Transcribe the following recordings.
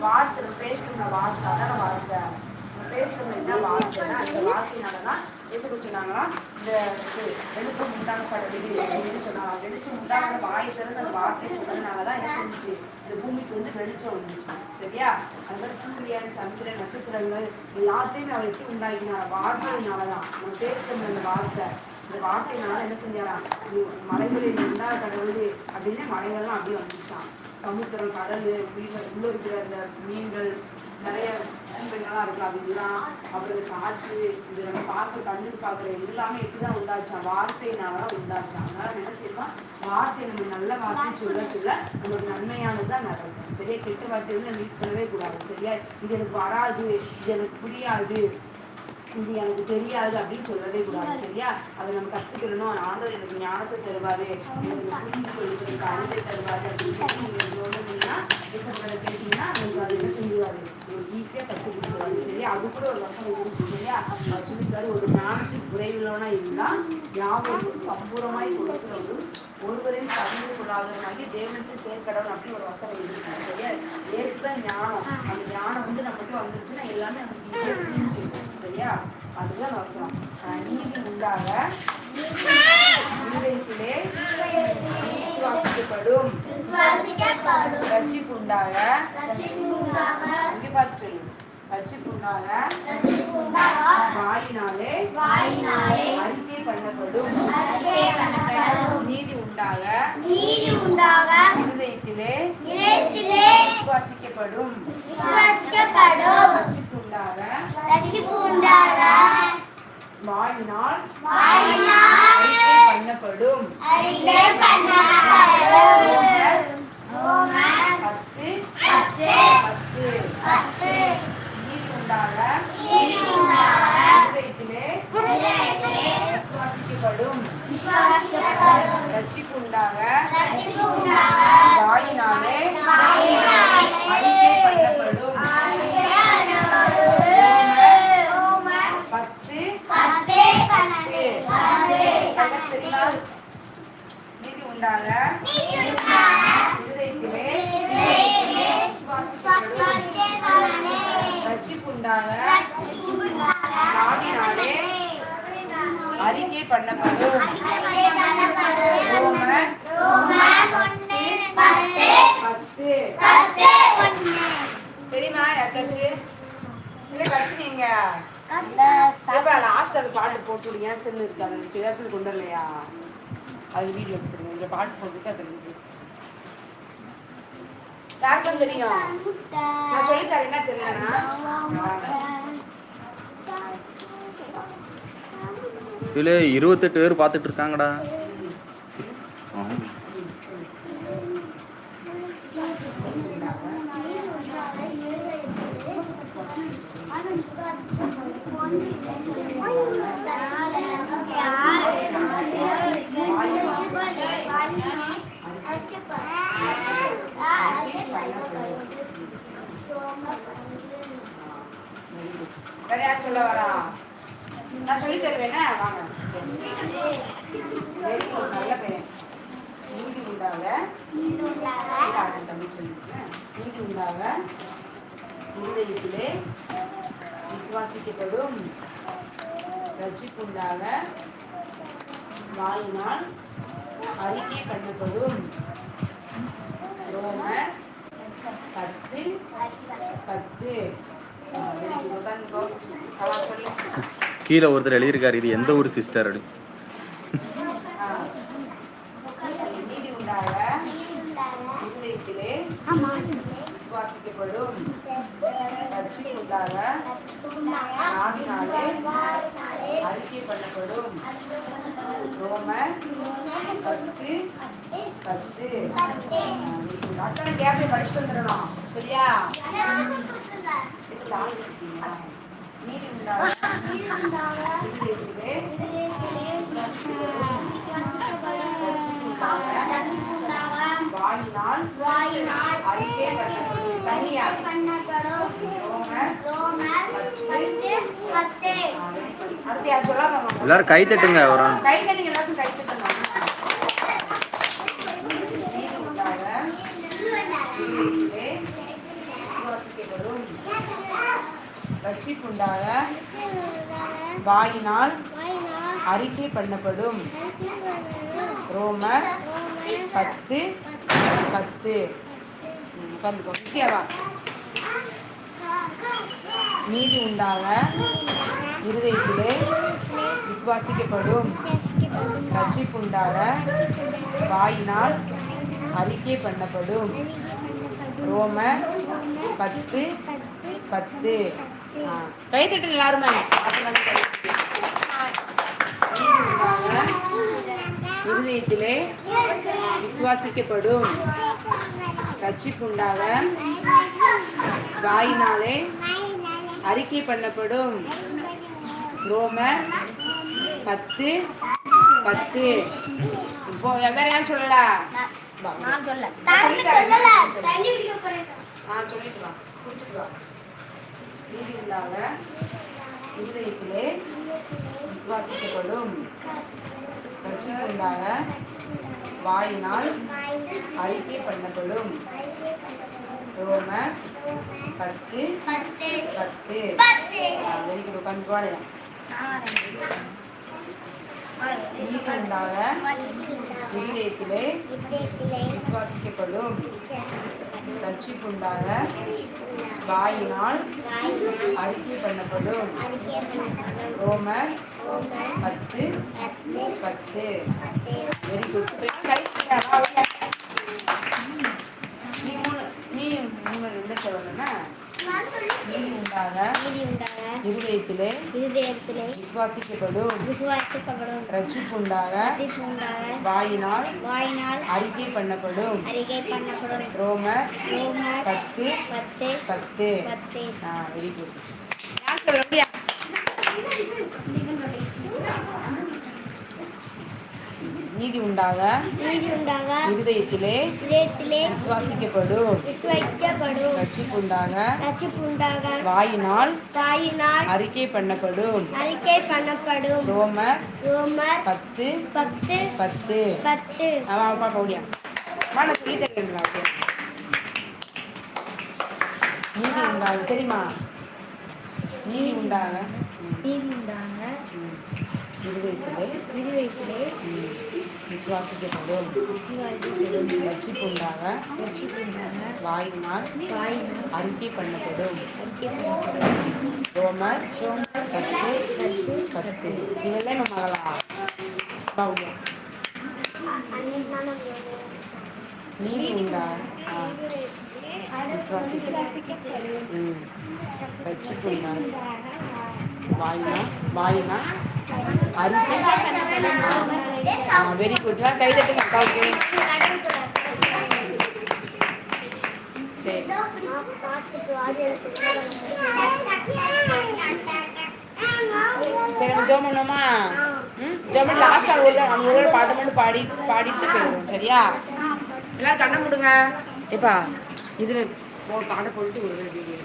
வார்த்தை பேசுகிற வார்த்தை அதான வார்த்தை பேசுகிற என்ன வார்த்தைன்னா அந்த வார்த்தையினாலதான் எப்படி சொன்னாங்கன்னா இந்த இது வெளிச்சம் உண்டாகப்படுது அப்படின்னு சொன்னாங்க. வெளிச்சம் உண்டாகிற வாய் திறந்து அந்த வார்த்தை சொன்னதுனாலதான் என்ன செஞ்சுச்சு இந்த பூமிக்கு வந்து வெளிச்சம் வந்துச்சு. சரியா? அது மாதிரி சூரியன் சந்திரன் நட்சத்திரங்கள் எல்லாத்தையும் அவர் எப்படி உண்டாக்கினார்? வார்த்தையினாலதான். நம்ம பேசுகிற அந்த வார்த்தை. இந்த வார்த்தையினால என்ன செஞ்சாராம்? மலைகளில் உண்டாக கடவுள் அப்படின்னு மலைகள்லாம் அப்படியே வந்துச்சான் சமுத்திரம் கடல் உயிர்கள் உள்ள இருக்கிற அந்த மீன்கள் நிறைய ஜீவன்கள்லாம் இருக்கு. அது எல்லாம் அப்புறம் காற்று இது நம்ம பார்த்து கண்ணுக்கு பார்க்குற எல்லாமே எப்படிதான் உண்டாச்சான் வார்த்தையினால தான் உண்டாச்சான் அதனால என்ன செய்யலாம் வார்த்தை நம்ம நல்ல வார்த்தை சொல்ல சொல்ல நமக்கு நன்மையானது தான் நடக்கும். சரியா? கெட்ட வார்த்தை வந்து நம்ம யூஸ் பண்ணவே கூடாது. சரியா? இது எனக்கு வராது. இது எனக்கு புரியாது. இது எனக்கு தெரியாது அப்படின்னு சொல்லவே கூடாது சரியா? அதை நம்ம கற்றுக்கிடணும் ஆண்டவர் எனக்கு ஞானத்தை தருவாரு. எனக்கு புரிந்து கொள்வதற்கு அறிவை தருவாரு அப்படின்னு சொல்லி நீங்க சொன்னீங்கன்னா இசைப்பட கேட்டீங்கன்னா உங்களுக்கு அது என்ன செஞ்சுவாரு உங்களுக்கு கற்றுக் கொடுத்துருவாரு சரியா? அது கூட ஒரு வசனம் இருக்கு சரியா? அவர் சொல்லித்தாரு ஒரு ஞானத்துக்கு குறைவுள்ளவனா இருந்தால் யாவருக்கும் சம்பூரமாய் கொடுக்கிறவரும் ஒருவரையும் பகிர்ந்து கொள்ளாதவனாகி தேவனுக்கு தேர்க்கடவன் அப்படின்னு ஒரு வசனம் இருக்கு சரியா? ஏசுதான் ஞானம். அந்த ஞானம் வந்து நமக்கு வந்துருச்சுன்னா எல்லாமே நமக்கு ஈஸியாக புரிஞ்சுக்கணும் சரியா அதுதான் அஹ் நீதி உண்டாக இருதயத்திலே விசுவாசிக்கப்படும். ரட்சிப்புண்டாக பார்த்து ரட்சிப்புண்டாக வாயினாலே வாயினாலே அறிக்கை பண்ணப்படும். நீதி உண்டாக நீதி உண்டாக இருதயத்திலே விசுவாசிக்கப்படும். விசுவாசிக்கப்படும். ரட்சிப்பு உண்டாக வாயினால் பண்ணப்படும். அறிக்கை பண்ணப்படும் ரோமர் பத்து பத்து பத்து பத்து நீதி உண்டாக நீதி உண்டாக இருதயத்திலே இதயத்திலே விசுவாசிக்கப்படும் விசுவாசிக்கப்படும் ரட்சிப்பு உண்டாக ரட்சிப்பு உண்டாக வாயினாலே வாயினாலே அறிக்கை பண்ணப்படும் ரோமர் பத்து பத்து பன்னெண்டு பத்து என்ன தெரியுமா? நீதி உண்டாக இருதயத்திலே விசுவாசிக்கப்படும் ரட்சிப்பு உண்டாக வாயினாலே அறிக்கை பண்ணப்படும் ரோமர் பத்து. தெரியுமா யாருக்காச்சு? இல்ல கத்துனீங்க ஏப்பா லாஸ்ட் அது பாட்டு போட்டு விடுங்க செல்லு இருக்கு? அது சுயாசல் கொண்டு வரலையா? அது வீடியோ எடுத்துருங்க இந்த பாட்டு போட்டுட்டு அது இருக்கு யாருக்கும் தெரியும்? நான் சொல்லி தரேன் இதில் இருபத்தெட்டு பேர் பார்த்துட்டு இருக்காங்கடா சொல்ல வரா? நான் சொல்லி தருவேனே வாங்க. Very good, நல்ல பையன் நீதி உண்டாக ஆட்டம் தம்பி சொல்லிருக்கேன் நீதி உண்டாக இருதயத்திலே விசுவாசிக்கப்படும் ரட்சிப்புண்டாக வாயினால் அறிக்கை பண்ணப்படும் ரோமர் பத்து பத்து. கீழே ஒருத்தர் எழுதியிருக்காரு இது எந்த ஊர் சிஸ்டர் அப்படின்னு. நீதி அறிக்கை பண்ணப்படும் ரோமர் பத்து பத்து அத்தனை கேப்பை படிச்சுட்டு வந்துடணும் சரியா வாயினால் வாயினால் அறிக்கை பண்ணப்படும் தனியா பண்ணப்படும் ரோமர் ரோமர் பத்து பத்து அடுத்து யார் சொல்லாம வாங்க. எல்லாரும் கை தட்டுங்க ஆள். கை தட்டுங்க எல்லாருக்கும் கை தட்டணும் நீதி உண்டாக இருதயத்திலே விசுவாசிக்கப்படும் பண்ணப்படும் ரட்சிப்புண்டாக வாயினால் அறிக்கை பண்ணப்படும். ரோமர் பத்து பத்து. முக்கியவா நீதி உண்டாக இருதயத்திலே விசுவாசிக்கப்படும். ரட்சிப்புண்டாக வாயினால் அறிக்கை பண்ணப்படும். ரோமர் பத்து பத்து. ஆ, கை தட்டு எல்லாருமே இருதயத்திலே விசுவாசிக்கப்படும் ரட்சிப்புண்டாக வாயினாலே அறிக்கை பண்ணப்படும். ரோமர் பத்து பத்து. இப்போ வேற யாரும் சொல்லல. நான் சொல்ல ஆ சொல்லிட்டு வா. குடிச்சிட்டு வா. நீதி உண்டாக இருதயத்திலே விசுவாசிக்கப்படும். ரட்சிப்புண்டாக வாயினால் அறிக்கை பண்ணப்படும். ரோமர் பத்து பத்து. வெரி குட் உட்காந்து நீதி உண்டாக இருதயத்திலே விசுவாசிக்கப்படும். ரட்சிப்புண்டாக வாயினால் அறிக்கை பண்ணப்படும். ரோமர் பத்து பத்து. வெரி குட் நீ மூணு நீ மூணு ரெண்டு சொல்லணும்னா நீதி உண்டாக இருதயத்திலே இருதயத்திலே விசுவாசிக்கப்படும். விசுவாசிக்கப்படும். ரட்சிப்புண்டாக வாயினால் வாயினால் அறிக்கை பண்ணப்படும். அறிக்கை பண்ணப்படும். ரோமர் ரோமர் பத்து பத்து பத்து. பத்து. ஆ வெரி குட். சொல்ல முடியா நீதி உண்டாக நீதி உண்டாக இருதயத்திலே இதயத்திலே விசுவாசிக்கப்படும். விசுவாசிக்கப்படும். ரட்சிப்புண்டாக ரட்சிப்பு உண்டாக வாயினால் தாயினால் அறிக்கை பண்ணப்படும். அறிக்கை பண்ணப்படும். ரோமர் ரோமர் பத்து பத்து பத்து. பத்து. அவன் அப்பா கவுடியா வா நான் சொல்லி தரேன் நீதி உண்டாக தெரியுமா? நீதி உண்டாக. நீதி உண்டாக. இருதயத்திலே ம், விசுவாசிக்கப்படும் விசுவாசிக்கப்படும் ரட்சிப்புண்டாக உண்டாக வாயினால் அறிக்கை பண்ணப்படும் ரோமர் ரோமர் பத்து பத்து இவெல்லாம் நம்ம மகளா பவுலியா நீதி உண்டாக ரட்சிப்புண்டாக வாயினா வாயினா அறிக்கை வெரி குட் நான் கை தட்டுங்க அக்காவுக்கு சரி. நம்ம ஜோம் பண்ணுவோமா ம் ஜோம் பண்ணி லாஸ்ட்டாக ஒரு தான் நம்ம ஒரு பாட்டு மட்டும் பாடி பாடிட்டு போயிடுவோம் சரியா? எல்லாரும் கண்ணை முடுங்க. ஏப்பா இதில் ஒரு பாட்டை போட்டு ஒரு வீடியோ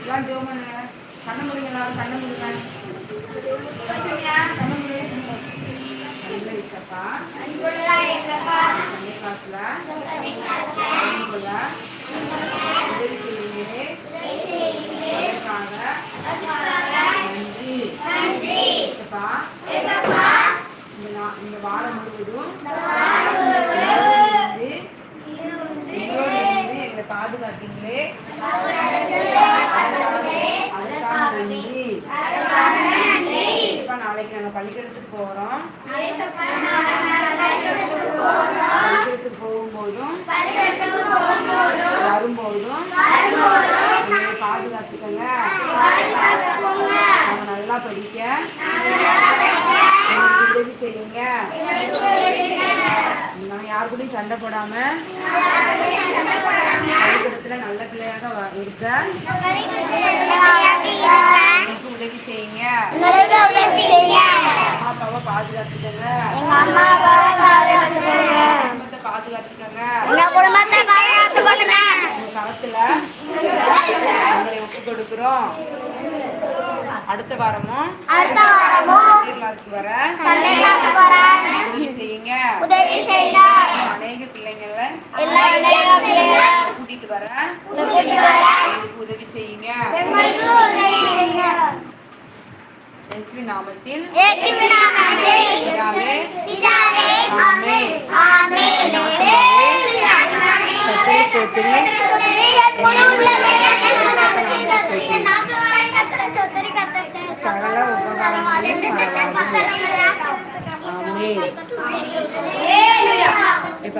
எல்லாம் ஜோம் பண்ணுங்க கண்ணை மூடுங்க எல்லாரும் கண்ணை முடுங்க. அன்புல, உதவி செய்யுங்களே. அதற்காக நன்றி. இசப்பா, இந்த இந்த வாரம் முழுவதும் எங்களோடு இருந்து எங்களை பாதுகாத்தீங்களே அதுக்காக நன்றி இப்ப நாளைக்கு நாங்க பள்ளிக்கூடத்துக்கு போறோம். பள்ளிக்கூடத்துக்கு போகும்போதும் வரும்போதும் எங்களை பாதுகாத்துக்கங்க. நம்ம நல்லா படிக்க. உதவி செய்யுங்க. நான் யார் கூடயும் சண்டை போடாம பள்ளிக்கூடத்துல நல்ல பிள்ளையாக வ- இருக்க எனக்கு உதவி செய்யுங்க அம்மா அப்பாவை பாதுகாத்துக்கங்க கரத்துல உங்களை ஒப்பு கொடுக்குறோம் அடுத்த வாரமும் Sunday கிளாஸ்க்கு வர. உதவி செய்யுங்க உதவி செய்தார். அநேக பிள்ளைங்கள எல்லா இளைய பிள்ளைகளும் கூட்டிட்டு கட்டிட்டு வர. எனக்கு உதவி செய்யுங்க. இயேசுவி நாமத்தில். சகல உபகாரங்களையும் ஆமென். இப்ப